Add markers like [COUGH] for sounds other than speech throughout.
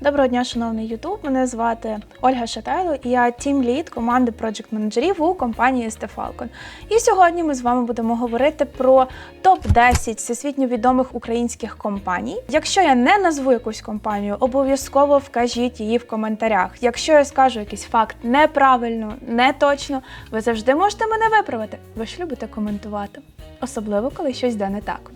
Доброго дня, шановний Ютуб. Мене звати Ольга Шатайло, і я тім лід команди Project менеджерів у компанії Falcon. І сьогодні ми з вами будемо говорити про топ 10 всесвітньо відомих українських компаній. Якщо я не назву якусь компанію, обов'язково вкажіть її в коментарях. Якщо я скажу якийсь факт неправильно, не точно, ви завжди можете мене виправити. Ви ж любите коментувати, особливо коли щось йде не так.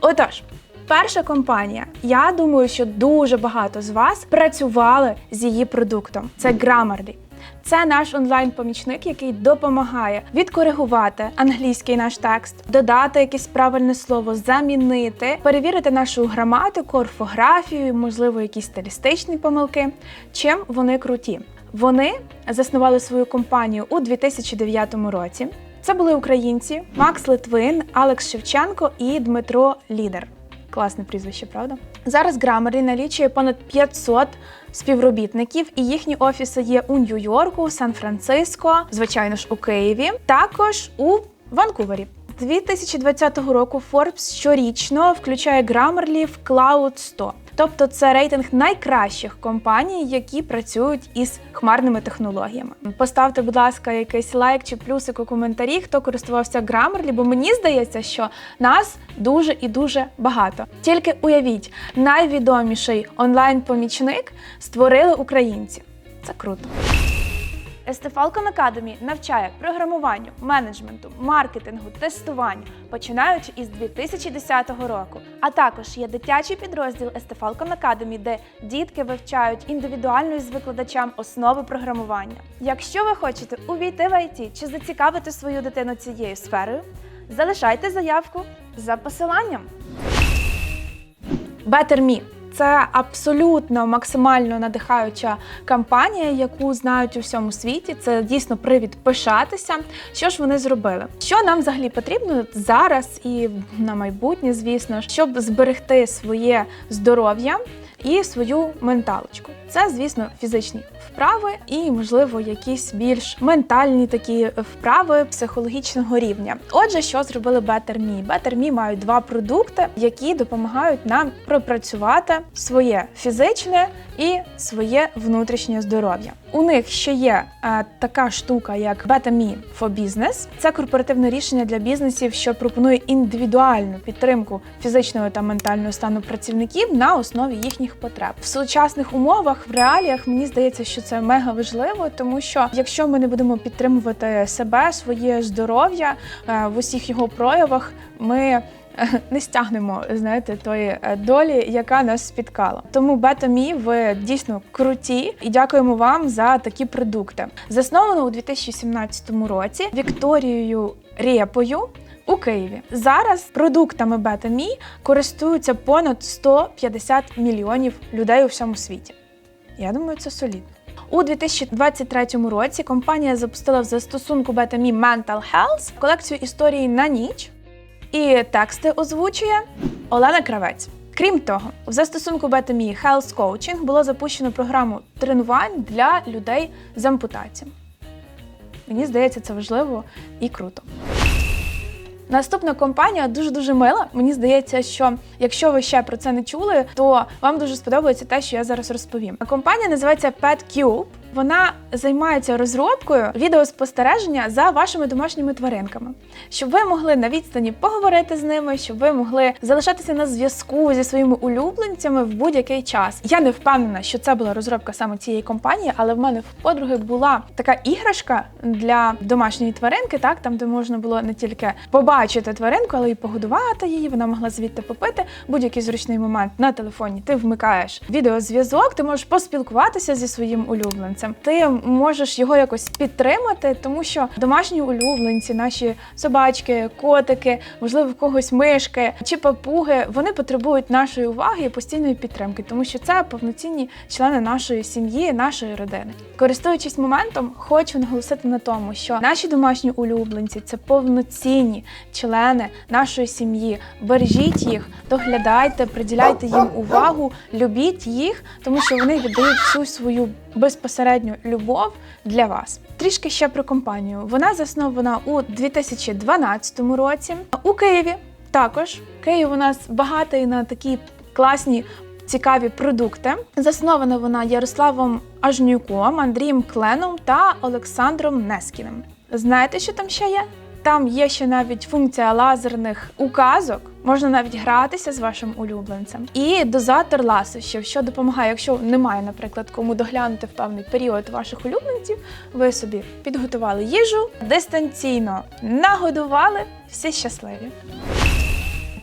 Отож, перша компанія. Я думаю, що дуже багато з вас працювали з її продуктом. Це Grammarly. Це наш онлайн-помічник, який допомагає відкоригувати англійський наш текст, додати якесь правильне слово, замінити, перевірити нашу граматику, орфографію, можливо, якісь стилістичні помилки. Чим вони круті? Вони заснували свою компанію у 2009 році. Це були українці Макс Литвин, Алекс Шевченко і Дмитро Лідер. Класне прізвище, правда? Зараз Grammarly налічує понад 500 співробітників, і їхні офіси є у Нью-Йорку, Сан-Франциско, звичайно ж, у Києві, також у Ванкувері. 2020 року Forbes щорічно включає Grammarly в Cloud 100. Тобто це рейтинг найкращих компаній, які працюють із хмарними технологіями. Поставте, будь ласка, якийсь лайк чи плюсик у коментарі, хто користувався Grammarly, бо мені здається, що нас дуже і дуже багато. Тільки уявіть, найвідоміший онлайн-помічник створили українці. Це круто. ST Falcon Academy навчає програмуванню, менеджменту, маркетингу, тестуванню, починаючи із 2010 року. А також є дитячий підрозділ ST Falcon Academy, де дітки вивчають індивідуально із викладачам основи програмування. Якщо ви хочете увійти в IT чи зацікавити свою дитину цією сферою, залишайте заявку за посиланням. Better Me – це абсолютно максимально надихаюча кампанія, яку знають у всьому світі. Це дійсно привід пишатися. Що ж вони зробили? Що нам взагалі потрібно зараз і на майбутнє, звісно, щоб зберегти своє здоров'я і свою менталочку. Це, звісно, фізичні вправи і, можливо, якісь більш ментальні такі вправи психологічного рівня. Отже, що зробили Better Me? Мають два продукти, які допомагають нам пропрацювати своє фізичне і своє внутрішнє здоров'я. У них ще є е, така штука, як Better Me for Business. Це корпоративне рішення для бізнесів, що пропонує індивідуальну підтримку фізичного та ментального стану працівників на основі їхніх потреб. В сучасних умовах, в реаліях, мені здається, що це мега важливо, тому що якщо ми не будемо підтримувати себе, своє здоров'я е, в усіх його проявах, ми [LAUGHS] не стягнемо, знаєте, тої е, долі, яка нас спіткала. Тому Бетамі, ви дійсно круті і дякуємо вам за такі продукти. Засновано у 2017 році Вікторією Рєпою. У Києві зараз продуктами Бетамі користуються понад 150 мільйонів людей у всьому світі. Я думаю, це солідно. У 2023 році компанія запустила в застосунку Beta.me Mental Health колекцію історії на ніч, і тексти озвучує Олена Кравець. Крім того, в застосунку Beta.me Health Coaching було запущено програму тренувань для людей з ампутаціями. Мені здається, це важливо і круто. Наступна компанія дуже дуже мила. Мені здається, що якщо ви ще про це не чули, то вам дуже сподобається те, що я зараз розповім. Компанія називається PetCube. Вона займається розробкою відеоспостереження за вашими домашніми тваринками, щоб ви могли на відстані поговорити з ними, щоб ви могли залишатися на зв'язку зі своїми улюбленцями в будь-який час. Я не впевнена, що це була розробка саме цієї компанії, але в мене в подруги була така іграшка для домашньої тваринки, так там, де можна було не тільки побачити тваринку, але й погодувати її. Вона могла звідти попити будь-який зручний момент на телефоні. Ти вмикаєш відеозв'язок, ти можеш поспілкуватися зі своїм улюбленцем. Ти можеш його якось підтримати, тому що домашні улюбленці, наші собачки, котики, можливо, в когось мишки чи папуги, вони потребують нашої уваги і постійної підтримки, тому що це повноцінні члени нашої сім'ї, нашої родини. Користуючись моментом, хочу наголосити на тому, що наші домашні улюбленці це повноцінні члени нашої сім'ї. Бережіть їх, доглядайте, приділяйте їм увагу, любіть їх, тому що вони віддають всю свою безпосередню любов для вас. Трішки ще про компанію. Вона заснована у 2012 році у Києві. Також Київ у нас багатий на такі класні цікаві продукти. Заснована вона Ярославом Ажнюком, Андрієм Кленом та Олександром Нескіним. Знаєте, що там ще є? Там є ще навіть функція лазерних указок. Можна навіть гратися з вашим улюбленцем. І дозатор ласощів, що допомагає, якщо немає, наприклад, кому доглянути в певний період ваших улюбленців, ви собі підготували їжу, дистанційно нагодували, всі щасливі.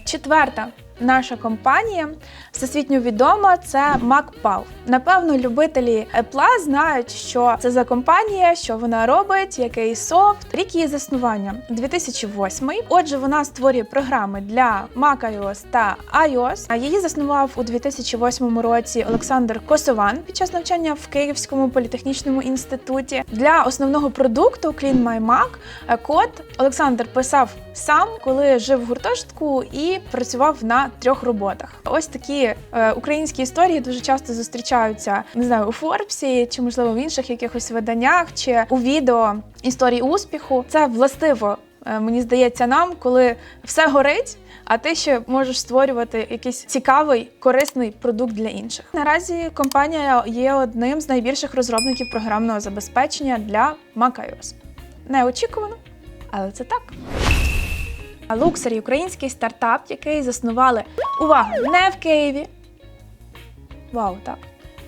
Четверта наша компанія всесвітньо відома це MacPaw. Напевно, любителі Apple знають, що це за компанія, що вона робить, який софт. Рік її заснування 2008. Отже, вона створює програми для macOS та iOS. Її заснував у 2008 році Олександр Косован під час навчання в Київському політехнічному інституті. Для основного продукту Clean My Mac код Олександр писав сам, коли жив в гуртожитку і працював на трьох роботах. Ось такі е, українські історії дуже часто зустрічаються не знаю у Форбсі, чи можливо в інших якихось виданнях, чи у відео історії успіху. Це властиво. е, Мені здається, нам, коли все горить, а ти ще можеш створювати якийсь цікавий, корисний продукт для інших. Наразі компанія є одним з найбільших розробників програмного забезпечення для macOS. Неочікувано, але це так. Луксері український стартап, який заснували увага не в Києві. Вау, так.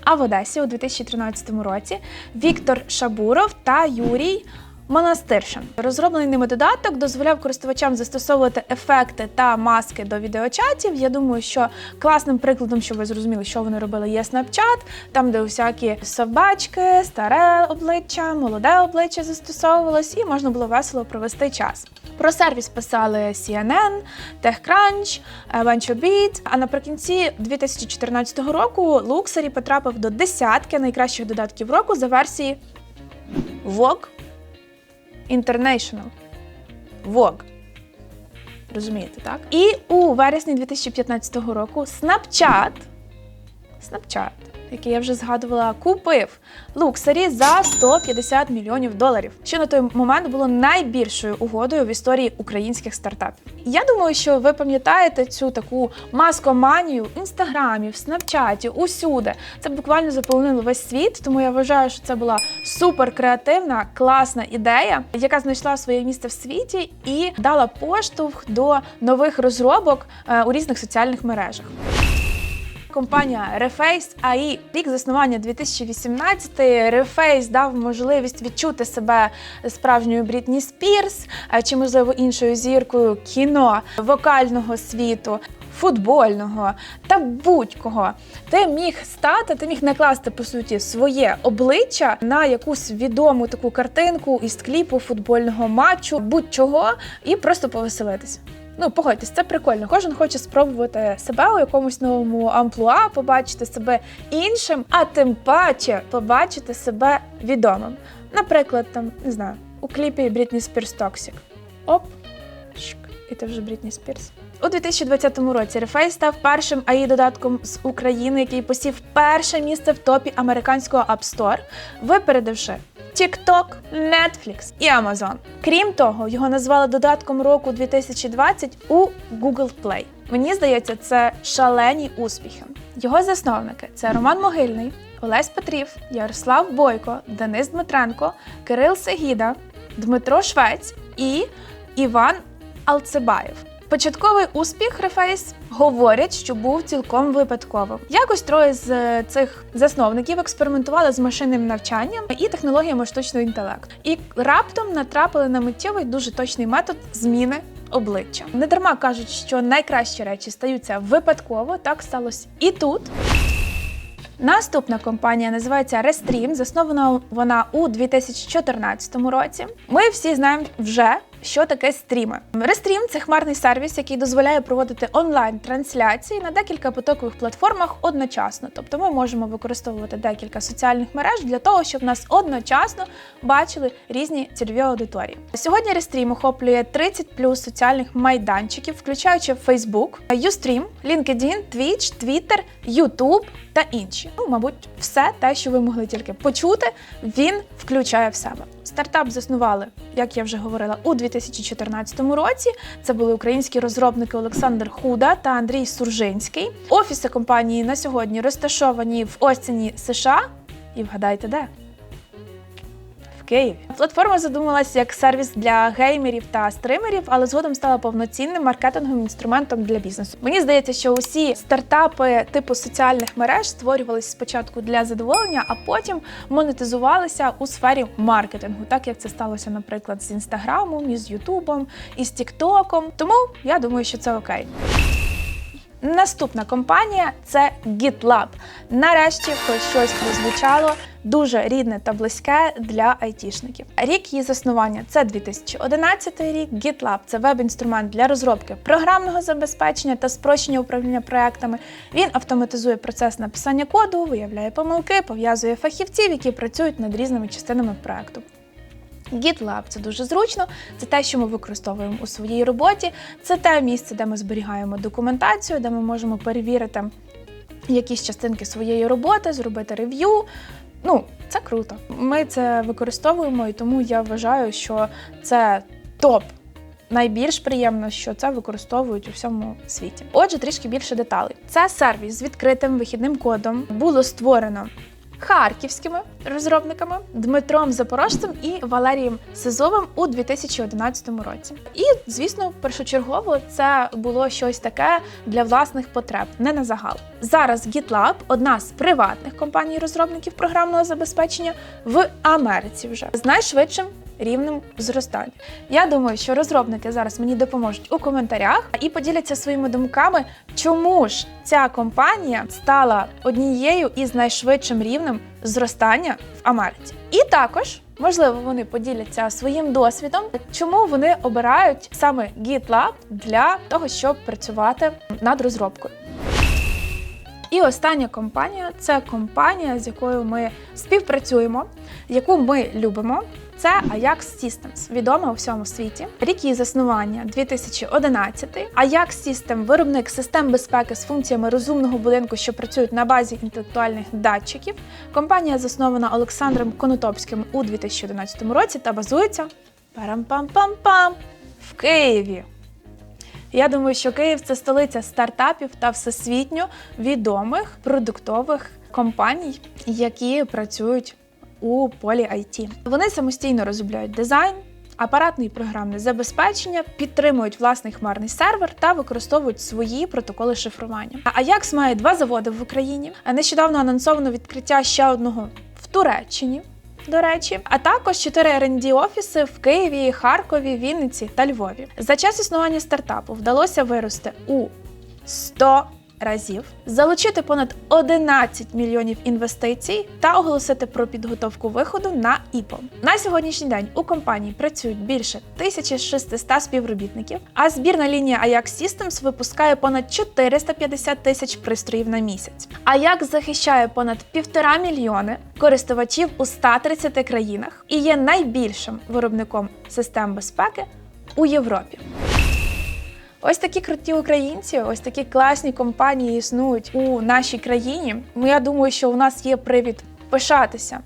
А в Одесі у 2013 році Віктор Шабуров та Юрій Монастиршин. Розроблений ними додаток дозволяв користувачам застосовувати ефекти та маски до відеочатів. Я думаю, що класним прикладом, щоб ви зрозуміли, що вони робили, є Snapchat, там, де усякі собачки, старе обличчя, молоде обличчя застосовувалось, і можна було весело провести час. Про сервіс писали CNN, TechCrunch, VentureBeat, А наприкінці 2014 року Luxury потрапив до десятки найкращих додатків року за версії Vogue International. Vogue. Розумієте, так? І у вересні 2015 року Snapchat, Snapchat, який я вже згадувала, купив Luxury за 150 мільйонів доларів, що на той момент було найбільшою угодою в історії українських стартапів. Я думаю, що ви пам'ятаєте цю таку маскоманію в інстаграмі, в снапчаті, усюди. Це буквально заполонило весь світ, тому я вважаю, що це була супер креативна, класна ідея, яка знайшла своє місце в світі і дала поштовх до нових розробок е, у різних соціальних мережах. Компанія Reface AI. Рік заснування 2018. Reface дав можливість відчути себе справжньою Брітні Спірс чи, можливо, іншою зіркою кіно, вокального світу. Футбольного та будь-кого ти міг стати, ти міг накласти по суті своє обличчя на якусь відому таку картинку із кліпу футбольного матчу, будь-чого, і просто повеселитися. Ну, погодьтесь, це прикольно. Кожен хоче спробувати себе у якомусь новому амплуа, побачити себе іншим, а тим паче побачити себе відомим. Наприклад, там не знаю, у кліпі Брітні Спірс Toxic. Оп, і ти вже Брітні Спірс. У 2020 році Reface став першим AI додатком з України, який посів перше місце в топі американського App Store, випередивши TikTok, Netflix і Amazon. Крім того, його назвали додатком року 2020 у Google Play. Мені здається, це шалені успіхи. Його засновники це Роман Могильний, Олесь Петрів, Ярослав Бойко, Денис Дмитренко, Кирил Сегіда, Дмитро Швець і Іван Алцебаєв. Початковий успіх Reface говорять, що був цілком випадковим. Якось троє з е, цих засновників експериментували з машинним навчанням і технологіями штучного інтелекту. І раптом натрапили на миттєвий дуже точний метод зміни обличчя. Не дарма кажуть, що найкращі речі стаються випадково. Так сталося і тут. Наступна компанія називається Restream. Заснована вона у 2014 році. Ми всі знаємо вже. Що таке стріми? Restream – це хмарний сервіс, який дозволяє проводити онлайн-трансляції на декілька потокових платформах одночасно. Тобто ми можемо використовувати декілька соціальних мереж для того, щоб нас одночасно бачили різні цільові аудиторії. Сьогодні Restream охоплює 30 плюс соціальних майданчиків, включаючи Facebook, Ustream, LinkedIn, Twitch, Twitter, YouTube та інші. Ну, мабуть, все те, що ви могли тільки почути, він включає в себе. Стартап заснували, як я вже говорила, у 2014 році. Це були українські розробники Олександр Худа та Андрій Суржинський. Офіси компанії на сьогодні розташовані в Остіні, США. І вгадайте, де? Києві. Платформа задумалася як сервіс для геймерів та стримерів, але згодом стала повноцінним маркетинговим інструментом для бізнесу. Мені здається, що усі стартапи типу соціальних мереж створювалися спочатку для задоволення, а потім монетизувалися у сфері маркетингу, так як це сталося, наприклад, з інстаграмом, із Ютубом, із Тіктоком. Тому я думаю, що це окей. Наступна компанія це GitLab. Нарешті хоч щось прозвучало дуже рідне та близьке для айтішників. Рік її заснування це 2011 рік. GitLab – це веб-інструмент для розробки програмного забезпечення та спрощення управління проектами. Він автоматизує процес написання коду, виявляє помилки, пов'язує фахівців, які працюють над різними частинами проекту. GitLab – це дуже зручно, це те, що ми використовуємо у своїй роботі. Це те місце, де ми зберігаємо документацію, де ми можемо перевірити якісь частинки своєї роботи, зробити рев'ю. Ну, це круто. Ми це використовуємо, і тому я вважаю, що це топ. Найбільш приємно, що це використовують у всьому світі. Отже, трішки більше деталей. Це сервіс з відкритим вихідним кодом було створено харківськими розробниками Дмитром Запорожцем і Валерієм Сизовим у 2011 році. І, звісно, першочергово це було щось таке для власних потреб, не на загал. Зараз GitLab – одна з приватних компаній розробників програмного забезпечення в Америці вже з найшвидшим рівнем зростання. Я думаю, що розробники зараз мені допоможуть у коментарях і поділяться своїми думками, чому ж ця компанія стала однією із найшвидшим рівнем зростання в Америці. І також. Можливо, вони поділяться своїм досвідом, чому вони обирають саме GitLab для того, щоб працювати над розробкою. І остання компанія це компанія, з якою ми співпрацюємо, яку ми любимо. Це Ajax Systems, відома у всьому світі. Рік її заснування 2011. Ajax System – виробник систем безпеки з функціями розумного будинку, що працюють на базі інтелектуальних датчиків. Компанія заснована Олександром Конотопським у 2011 році та базується парам-пам-пам-пам в Києві. Я думаю, що Київ це столиця стартапів та всесвітньо відомих продуктових компаній, які працюють у полі IT. Вони самостійно розробляють дизайн. Апаратне і програмне забезпечення підтримують власний хмарний сервер та використовують свої протоколи шифрування. А Ajax має два заводи в Україні. Нещодавно анонсовано відкриття ще одного в Туреччині. До речі, а також 4 rd офіси в Києві, Харкові, Вінниці та Львові. За час існування стартапу вдалося вирости у 100 разів, залучити понад 11 мільйонів інвестицій та оголосити про підготовку виходу на ІПО. На сьогоднішній день у компанії працюють більше 1600 співробітників, а збірна лінія Ajax Systems випускає понад 450 тисяч пристроїв на місяць. Ajax захищає понад півтора мільйони користувачів у 130 країнах і є найбільшим виробником систем безпеки у Європі. Ось такі круті українці, ось такі класні компанії існують у нашій країні. Ну, Я думаю, що у нас є привід пишатися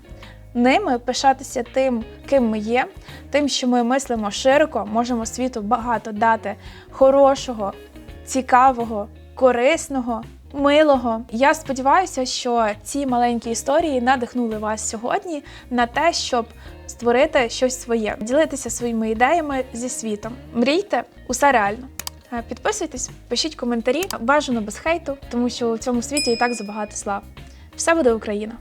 ними, пишатися тим, ким ми є, тим, що ми мислимо широко, можемо світу багато дати хорошого, цікавого, корисного. Милого. Я сподіваюся, що ці маленькі історії надихнули вас сьогодні на те, щоб створити щось своє, ділитися своїми ідеями зі світом. Мрійте, усе реально. Е, Підписуйтесь, пишіть коментарі, бажано без хейту, тому що у цьому світі і так забагато слав. Все буде Україна!